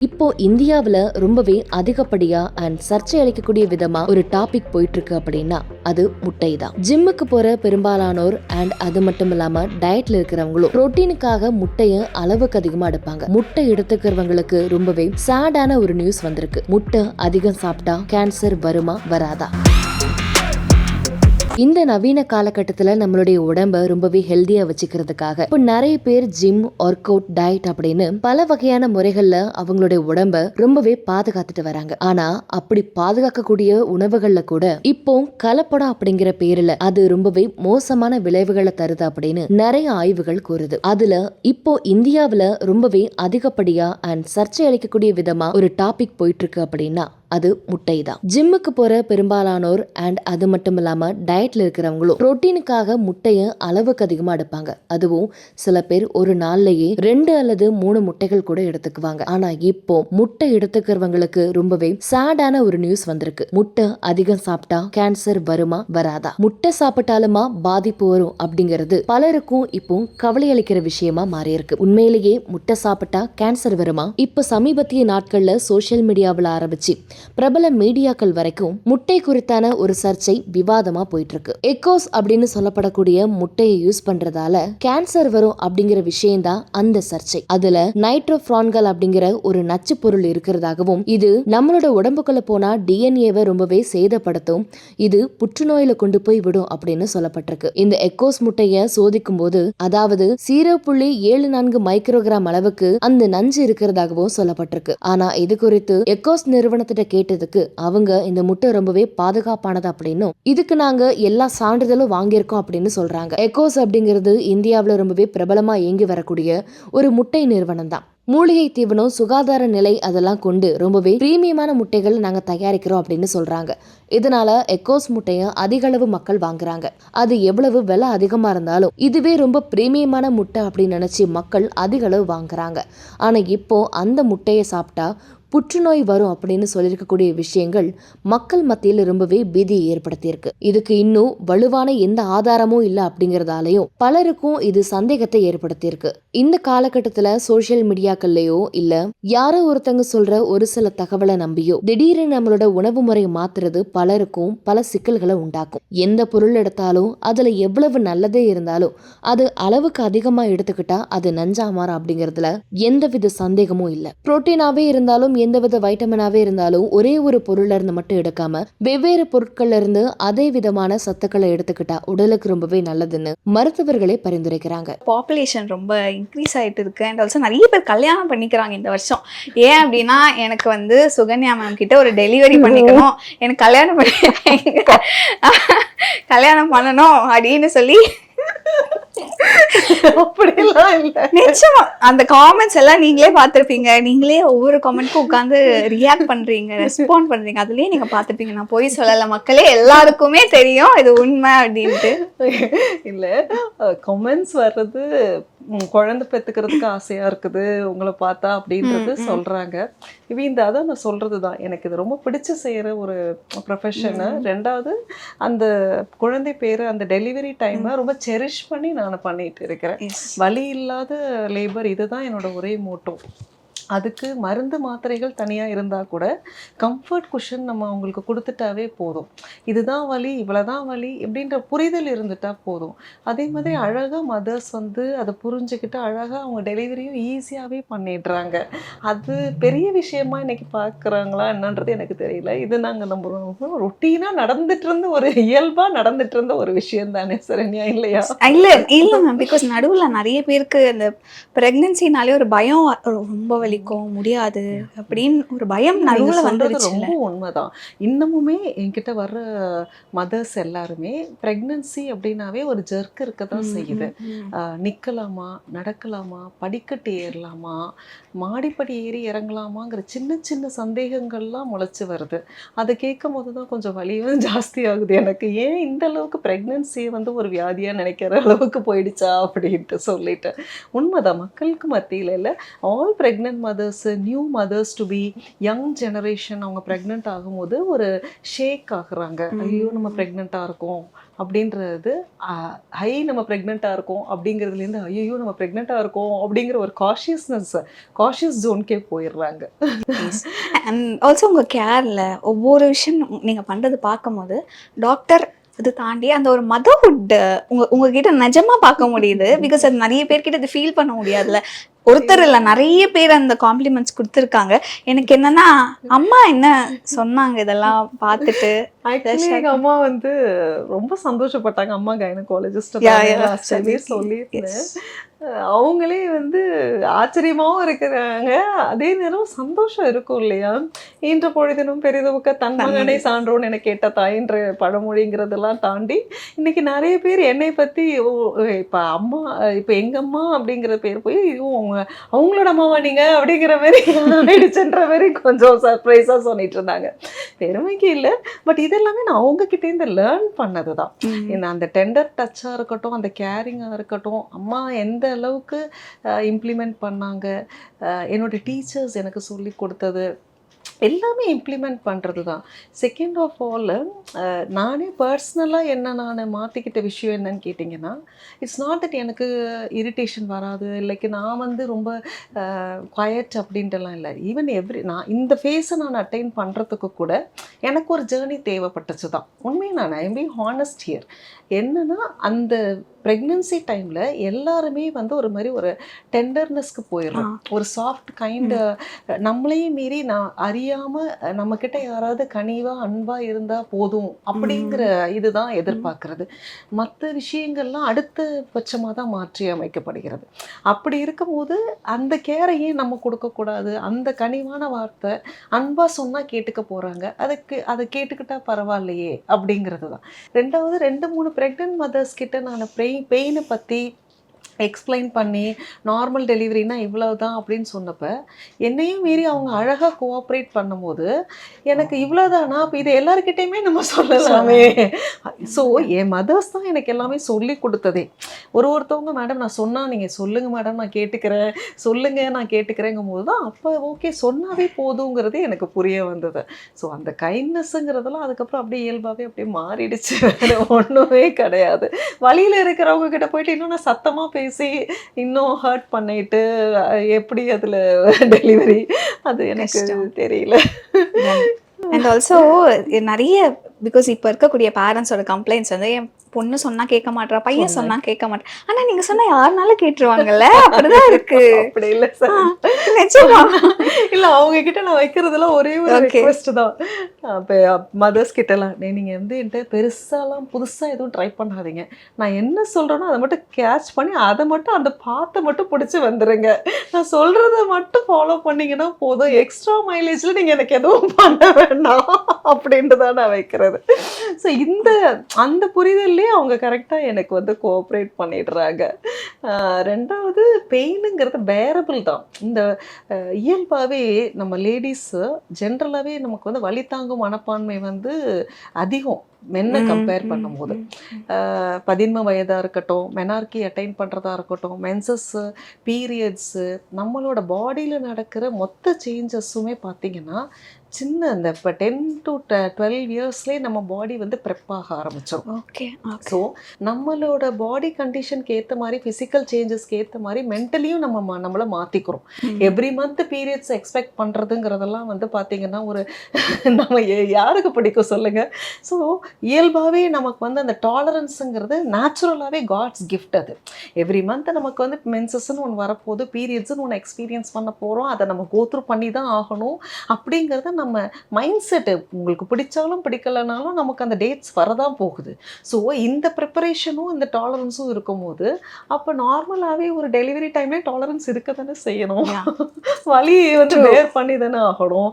இப்போ இந்தியாவில் ரொம்பவே அதிகப்படியா அண்ட் சர்ச்சை அளிக்கக்கூடிய விதமா ஒரு டாபிக் போயிட்டு இருக்கு அப்படின்னா அது முட்டை தான் ஜிம்முக்கு போற பெரும்பாலானோர் அண்ட் அது மட்டும் இல்லாம டயட்ல இருக்கிறவங்களும் புரோட்டீனுக்காக முட்டையை அளவுக்கு அதிகமா எடுப்பாங்க. முட்டை எடுத்துக்கிறவங்களுக்கு ரொம்பவே சேடான ஒரு நியூஸ் வந்திருக்கு. முட்டை அதிகம் சாப்பிட்டா கேன்சர் வருமா? வராதா? இந்த நவீன காலகட்டத்தில் நம்மளுடைய உடம்ப ரொம்பவே ஹெல்தியா வச்சுக்கிறதுக்காக. இப்போ நிறைய பேர் ஜிம் ஒர்க் அவுட் டயட் அப்படின்னு பல வகையான முறைகள்ல அவங்களுடைய உடம்ப ரொம்பவே பாதுகாத்துட்டு வராங்க. ஆனா அப்படி பாதுகாக்கக்கூடிய உணவுகள்ல கூட இப்போ கலப்படம் அப்படிங்கிற பேர்ல அது ரொம்பவே மோசமான விளைவுகளை தருது அப்படின்னு நிறைய ஆய்வுகள் கூறுது. அதுல இப்போ இந்தியாவில் ரொம்பவே அதிகப்படியா அண்ட் சர்ச்சை அளிக்கக்கூடிய விதமா ஒரு டாபிக் போயிட்டு இருக்கு அப்படின்னா அது முட்டை தான் ஜிம்முக்கு போற பெரும்பாலானோர் அண்ட் அது மட்டும் இல்லாம டயட்ல இருக்கிறவங்களும் புரோட்டீனுக்காக முட்டையை அளவுக்கு அதிகமா எடுப்பாங்க. அதுவும் சில பேர் ஒரு நாள்லயே ரெண்டு அல்லது மூணு முட்டைகள் கூட எடுத்துக்குவாங்க. ஆனா இப்போ முட்டை எடுத்துக்கிறவங்களுக்கு ரொம்பவே சேடான ஒரு நியூஸ் வந்திருக்கு. முட்டை அதிகம் சாப்பிட்டா கேன்சர் வருமா வராதா? முட்டை சாப்பிட்டாலுமா பாதிப்பு வரும் அப்படிங்கிறது பலருக்கும் இப்போ கவலை அளிக்கிற விஷயமா மாறி இருக்கு உண்மையிலேயே முட்டை சாப்பிட்டா கேன்சர் வருமா? இப்போ சமீபத்திய நாட்கள்ல சோஷியல் மீடியாவில் ஆரம்பிச்சு பிரபல மீடியாக்கள் வரைக்கும் முட்டை குறித்தான ஒரு சர்ச்சை விவாதமா போயிட்டு இருக்கு எக்கோஸ் அப்படின்னு சொல்லப்படக்கூடிய முட்டையை யூஸ் பண்றதால கேன்சர் வரும் அப்படிங்கிற விஷயம்தான் அந்த சர்ச்சை. அதுல நைட்ரோஃப்ரான்கள் அப்படிங்கிற ஒரு நச்சு பொருள் இருக்கிறதாகவும் இது நம்மளோட உடம்புக்குள்ள போனா டிஎன்ஏவை ரொம்பவே சேதப்படுத்தும் இது புற்றுநோயில கொண்டு போய் விடும் அப்படின்னு சொல்லப்பட்டிருக்கு. இந்த எக்கோஸ் முட்டைய சோதிக்கும் போது அதாவது சீரோ புள்ளி ஏழு நான்கு மைக்ரோகிராம் அளவுக்கு அந்த நஞ்சு இருக்கிறதாகவும் சொல்லப்பட்டிருக்கு. ஆனா இது குறித்து எக்கோஸ் நிறுவனத்திட்ட கேட்டதுக்கு அவங்க இந்த முட்டை ரொம்பவே பாதுகாப்பானது அப்படின்னும் இதுக்கு நாங்க எல்லா சான்றிதழும் வாங்கியிருக்கோம் அப்படின்னு சொல்றாங்க. எக்கோஸ் அப்படிங்கிறது இந்தியாவில் ரொம்பவே பிரபலமா இயங்கி வரக்கூடிய ஒரு முட்டை நிறுவனம் தான் மூலிகை தீவனம் சுகாதார நிலை அதெல்லாம் கொண்டு ரொம்பவே பிரீமியமான முட்டைகள் நாங்கள் தயாரிக்கிறோம் அப்படின்னு சொல்றாங்க. இதனால எக்கோஸ் முட்டையை அதிக அளவு மக்கள் வாங்குறாங்க. அது எவ்வளவு விலை அதிகமா இருந்தாலும் இதுவே ரொம்ப பிரீமியமான முட்டை அப்படின்னு நினைச்சு மக்கள் அதிக அளவு வாங்குறாங்க. ஆனா இப்போ அந்த முட்டையை சாப்பிட்டா புற்றுநோய் வரும் அப்படின்னு சொல்லியிருக்கக்கூடிய விஷயங்கள் மக்கள் மத்தியில் ரொம்பவே பீதியை ஏற்படுத்தியிருக்கு. இதுக்கு இன்னும் வலுவான எந்த ஆதாரமும் இல்லை அப்படிங்கிறதாலையும் பலருக்கும் இது சந்தேகத்தை ஏற்படுத்தியிருக்கு. இந்த காலகட்டத்தில் சோஷியல் மீடியாக்கள்லையோ இல்லை யாரோ ஒருத்தங்க சொல்ற ஒரு சில தகவலை நம்பியோ திடீர்னு நம்மளோட உணவு முறையை மாத்துறது பலருக்கும் பல சிக்கல்களை உண்டாக்கும். எந்த பொருள் எடுத்தாலும் அதில் எவ்வளவு நல்லதே இருந்தாலும் அது அளவுக்கு அதிகமாக எடுத்துக்கிட்டா அது நஞ்சா மாறும் அப்படிங்கறதுல எந்தவித சந்தேகமும் இல்லை. புரோட்டீனாவே இருந்தாலும் எந்தவித வைட்டமினாவே இருந்தாலும் ஒரே ஒரு பொருள்ல இருந்து மட்டும் எடுக்காம வெவ்வேறு பொருட்கள்ல இருந்து அதே விதமான சத்துக்களை எடுத்துக்கிட்டா உடலுக்கு ரொம்பவே நல்லதுன்னு மருத்துவர்களே பரிந்துரைக்கிறாங்க. பாப்புலேஷன் ரொம்ப இன்க்ரீஸ் ஆகிட்டு இருக்கு. அண்ட் ஆல்சோ நிறைய பேர் கல்யாணம் பண்ணிக்கிறாங்க இந்த வருஷம். ஏன் அப்படின்னா எனக்கு வந்து சுகன்யா மேம் கிட்ட ஒரு டெலிவரி பண்ணிக்கணும். எனக்கு கல்யாணம் பண்ணி கல்யாணம் பண்ணணும் அப்படின்னு சொல்லி அப்படிலாம் இல்ல. நிச்சயமா. அந்த காமெண்ட்ஸ் எல்லாம் நீங்களே பார்த்திருப்பீங்க. நீங்களே ஒவ்வொரு காமெண்ட்க்கும் உட்காந்து ரியாக்ட் பண்றீங்க ரெஸ்பாண்ட் பண்றீங்க. அதுலயே நீங்க பார்த்திருப்பீங்க. நான் போய் சொல்லல மக்களே எல்லாருக்குமே தெரியும் இது உண்மை அப்படின்ட்டு. இல்ல கமெண்ட்ஸ் வர்றது குழந்தை பெத்துக்கிறதுக்கு ஆசையா இருக்குது உங்களை பார்த்தா அப்படின்றது. சொல்றாங்க. இவ இந்த அதான் நான் சொல்றது தான் எனக்கு இது ரொம்ப பிடிச்சு செய்யற ஒரு ப்ரொஃபஷனு ரெண்டாவது அந்த குழந்தை பேரு அந்த டெலிவரி டைமை ரொம்ப செரிஷ் பண்ணி நான் பண்ணிட்டு இருக்கிறேன். வலி இல்லாத லேபர் இதுதான் என்னோட ஒரே மோட்டோ அதுக்கு மருந்து மாத்திரைகள் தனியாக இருந்தால் கூட கம்ஃபர்ட் குஷன் நம்ம அவங்களுக்கு கொடுத்துட்டாவே போதும். இதுதான் வலி இவ்வளோதான் வலி அப்படின்ற புரிதல் இருந்துட்டா போதும். அதே மாதிரி அழகாக மதர்ஸ் வந்து அதை புரிஞ்சுக்கிட்டு அழகாக அவங்க டெலிவரியும் ஈஸியாகவே பண்ணிடுறாங்க. அது பெரிய விஷயமா இன்னைக்கு பார்க்குறாங்களா என்னன்றது எனக்கு தெரியல. இது நாங்கள் நம்ம ரொட்டீனாக நடந்துட்டு இருந்த ஒரு இயல்பாக நடந்துட்டு இருந்த ஒரு விஷயம் தானே சரண்யா இல்லையா? இல்ல இல்ல மேம் பிகாஸ் நடுவுல நிறைய பேருக்கு அந்த பிரெக்னன்சினாலே ஒரு பயம் ரொம்ப வலிக்கும் முடியாது அப்படின்னு ஒரு பயம் நடுவுல வந்துருச்சு ரொம்ப உண்மைதான். இன்னமுமே என்கிட்ட வர்ற மதர்ஸ் எல்லாருமே பிரெக்னன்சி அப்படின்னாவே ஒரு ஜெர்க் இருக்க தான் செய்யுது. ஆஹ் நிக்கலாமா நடக்கலாமா படிக்கட்டு ஏறலாமா மாடிப்படி ஏறி இறங்கலாமாங்கிற சின்ன சின்ன சந்தேகங்கள்லாம் முளைச்சு வருது. அதை கேட்கும் போது தான் கொஞ்சம் வலியும் ஜாஸ்தி ஆகுது எனக்கு. ஏன் இந்த அளவுக்கு பிரெக்னன்சியை வந்து ஒரு வியாதியா நினைக்கிற அளவுக்கு போயிடுச்சா அப்படின்ட்டு சொல்லிட்டு. உண்மைதான். மக்களுக்கு மத்தியில இல்லை. All pregnant mothers new mothers to be young generation அவங்க ப்ரெக்னென்ட் ஆகும்போது ஒரு ஷேக் ஆகுறாங்க. ஐயோ நம்ம ப்ரெக்னெண்ட்டாக இருக்கோம். அப்படின்றது ஹை நம்ம ப்ரெக்னெண்ட்டாக இருக்கோம். அப்படிங்கிறதுலேருந்து ஐயோ நம்ம ப்ரெக்னெண்ட்டாக இருக்கோம். அப்படிங்கிற ஒரு காஷியஸ்னஸ் காஷியஸ் ஜோன்கே போயிடுறாங்க. அண்ட் ஆல்சோ உங்க கேர்ல ஒவ்வொரு விஷயம் நீங்க பண்றது பார்க்கும்போது டாக்டர் இது தாண்டி அந்த ஒரு மதர்ஹுட் உங்க உங்ககிட்ட நிஜமா பார்க்க முடியுது. பிகாஸ் அது நிறைய பேர்கிட்ட இது ஃபீல் பண்ண முடியாதுல்ல. ஒருத்தர் இல்ல நிறைய பேர் அந்த காம்ப்ளிமெண்ட்ஸ் கொடுத்துருக்காங்க. எனக்கு என்னன்னா அம்மா என்ன சொன்னாங்க இதெல்லாம் பார்த்துட்டு? எங்க அம்மா வந்து ரொம்ப சந்தோஷப்பட்டாங்க. அம்மா கைனகாலஜிஸ்ட் Yeah, அவங்களே வந்து ஆச்சரியமாவும் இருக்கிறாங்க. அதே நேரம் சந்தோஷம் இருக்கும் இல்லையா? ஈன்ற பொழுதினும் பெரிதுவுக்க தன் மகனை சான்றோன்னு என கேட்ட தாயின்ற பழமொழிங்கிறதெல்லாம் தாண்டி இன்னைக்கு நிறைய பேர் என்னை ஓ இப்ப அம்மா இப்ப எங்க அம்மா அப்படிங்கிற பேர் போய் அவங்க அவங்களோட அம்மாவா நீங்க? அப்படிங்கிற மாதிரி ஆயிடுச்சுன்ற மாதிரி கொஞ்சம் சர்ப்ரைஸா சொல்லிட்டு இருந்தாங்க. பெருமைக்கு இல்லை. பட் இதெல்லாமே நான் அவங்க கிட்ட இருந்து லேர்ன் பண்ணது தான் இந்த அந்த டெண்டர் டச்சாக இருக்கட்டும் அந்த கேரிங்காக இருக்கட்டும் அம்மா எந்த அளவுக்கு இம்ப்ளிமெண்ட் பண்ணாங்க. என்னோடய டீச்சர்ஸ் எனக்கு சொல்லி கொடுத்தது. எல்லாமே இம்ப்ளிமெண்ட் பண்ணுறது தான் செகண்ட் ஆஃப் ஆல் நானே பர்சனலாக என்ன நான் மாற்றிக்கிட்ட விஷயம் என்னன்னு கேட்டிங்கன்னா இட்ஸ் நாட் தட் எனக்கு இரிட்டேஷன் வராது. இல்லைக்கு நான் வந்து ரொம்ப குவயட் அப்படின்ட்டுலாம் இல்லை. ஈவன் எவ்ரி நான் இந்த ஃபேஸை நான் அட்டைன் பண்ணுறதுக்கு கூட எனக்கு ஒரு ஜேர்னி தேவைப்பட்டுச்சு தான் உண்மையை நான் ஐ பி ஹானஸ்ட் ஹியர் என்னன்னா அந்த ப்ரெக்னென்சி டைமில் எல்லாருமே வந்து ஒரு மாதிரி ஒரு டெண்டர்னஸ்க்கு போயிடுறோம். ஒரு சாஃப்ட் கைண்ட் நம்மளையும் மீறி நான் அறியாமல் நம்மக்கிட்ட யாராவது கனிவாக அன்பாக இருந்தால் போதும் அப்படிங்கிற இதுதான் எதிர்பார்க்கறது. மற்ற விஷயங்கள்லாம் அடுத்த பட்சமாக தான் மாற்றி அமைக்கப்படுகிறது. அப்படி இருக்கும்போது அந்த கேரையே நம்ம கொடுக்கக்கூடாது? அந்த கனிவான வார்த்தை அன்பாக சொன்னால் கேட்டுக்க போகிறாங்க அதுக்கு அதை கேட்டுக்கிட்டா பரவாயில்லையே அப்படிங்கிறது தான். ரெண்டாவது ரெண்டு மூணு ப்ரெக்னென்ட் மதர்ஸ் கிட்ட நான் பெயின் பெயினை பற்றி எக்ஸ்பிளைன் பண்ணி நார்மல் டெலிவரினா இவ்வளவு தான் அப்படின்னு சொன்னப்ப என்னையும் மீறி அவங்க அழகாக கோஆப்ரேட் பண்ணும்போது எனக்கு இவ்வளோதானா அப்போ இது எல்லாருக்கிட்டையுமே நம்ம சொல்லலாமே. ஸோ என் மதர்ஸ் தான் எனக்கு எல்லாமே சொல்லி கொடுத்ததே. ஒரு ஒருத்தவங்க மேடம் நான் சொன்னால் நீங்கள் சொல்லுங்கள் மேடம் நான் கேட்டுக்கிறேன். சொல்லுங்கள் நான் கேட்டுக்கிறேங்கும் போது தான் அப்போ ஓகே சொன்னாவே போதுங்கிறது எனக்கு புரிய வந்தது. ஸோ அந்த கைண்ட்னஸ்ஸுங்கிறதெல்லாம் அதுக்கப்புறம் அப்படியே இயல்பாகவே அப்படியே மாறிடுச்சு. வேறு ஒன்றுமே கிடையாது. வழியில் இருக்கிறவங்க கிட்ட போயிட்டு இன்னும் நான் சத்தமாக பேச இன்னும் ஹர்ட் பண்ணிட்டு எப்படி அதில் டெலிவரி அது எனக்கு. தெரியல. அண்ட் ஆல்சோ நிறைய பிகாஸ் இப்போ இருக்கக்கூடிய பேரண்ட்ஸோட கம்ப்ளைண்ட்ஸ் வந்து என் பொண்ணு சொன்னா கேட்க மாட்றா பையன் சொன்னா கேட்க மாட்டா. ஆனா நீங்க சொன்னா யாருனாலும் கேட்டுருவாங்கல்ல? அப்படிதான் இருக்கு. அப்படி இல்லை சார் நிஜமா? இல்ல அவங்க கிட்ட நான் வைக்கிறதுலாம் ஒரே ஒரு. ரிக்வெஸ்ட் தான். அப்போ மதர்ஸ் கிட்டலாம் "நீ- நீங்க வந்து என்கிட்ட பெருசாலாம் புதுசா எதுவும் ட்ரை பண்ணாதீங்க. நான் என்ன சொல்றேனோ அதை மட்டும் கேட்ச் பண்ணி அதை மட்டும் அந்த பாத்தை மட்டும் பிடிச்சி வந்துருங்க. நான் சொல்றத மட்டும் ஃபாலோ பண்ணீங்கன்னா போதும். எக்ஸ்ட்ரா மைலேஜ்ல நீங்க எனக்கு எதுவும் பண்ண வேண்டாம் அப்படின்ட்டு தான் நான் வைக்கிறது. ஸோ இந்த அந்த புரிதல்லே அவங்க கரெக்டாக எனக்கு வந்து கோஆப்ரேட் பண்ணிடுறாங்க. ஆஹ் ரெண்டாவது பெயினுங்கிறது பேரபிள் தான். இந்த இயல்பாகவே இயல்பாவே நம்ம லேடிஸு ஜென்ரலாகவே நமக்கு வந்து வழி தாங்கும் மனப்பான்மை வந்து அதிகம். மென்னை கம்பேர் பண்ணும்போது. பதின்ம வயதாக இருக்கட்டும் மெனார்கி அட்டைன் பண்ணுறதா இருக்கட்டும் மென்சஸ்ஸு பீரியட்ஸு நம்மளோட பாடியில் நடக்கிற மொத்த சேஞ்சஸுமே பார்த்தீங்கன்னா சின்ன இந்த இப்போ டென் டு டுவெல் இயர்ஸ்லேயே நம்ம பாடி வந்து ப்ரெப் ஆக ஆரம்பிச்சிடும் ஓகே ஸோ நம்மளோட பாடி கண்டிஷனுக்கு ஏற்ற மாதிரி ஃபிசிக்கல் சேஞ்சஸ்க்கு ஏற்ற மாதிரி மென்டலியும் நம்ம நம்மள மாற்றிக்கிறோம் எவ்ரி மந்த் பீரியட்ஸ் எக்ஸ்பெக்ட் பண்ணுறதுங்கிறதெல்லாம் வந்து பார்த்தீங்கன்னா ஒரு நம்ம யாருக்கு பிடிக்கும் சொல்லுங்க? ஸோ இயல்பாகவே நமக்கு வந்து அந்த டாலரன்ஸுங்கிறது நேச்சுரலாகவே காட்ஸ் கிஃப்ட் அது. எவ்ரி மந்த் நமக்கு வந்து மென்சஸ்ன்னு ஒன்று வரப்போகுது பீரியட்ஸ்னு ஒன்று எக்ஸ்பீரியன்ஸ் பண்ண போகிறோம் அதை நம்ம கோத்ரூ பண்ணி தான் ஆகணும். அப்படிங்கிறத நம்ம மைண்ட் செட்டு உங்களுக்கு பிடிச்சாலும் பிடிக்கலனாலும் நமக்கு அந்த டேட்ஸ் வரதான் போகுது. ஸோ இந்த ப்ரிப்பரேஷனும் இந்த டாலரன்ஸும் இருக்கும்போது அப்போ நார்மலாகவே ஒரு டெலிவரி டைம்லேயே டாலரன்ஸ் இருக்க தானே செய்யணும். வலி வந்து. வேர் பண்ணி தானே ஆகணும்.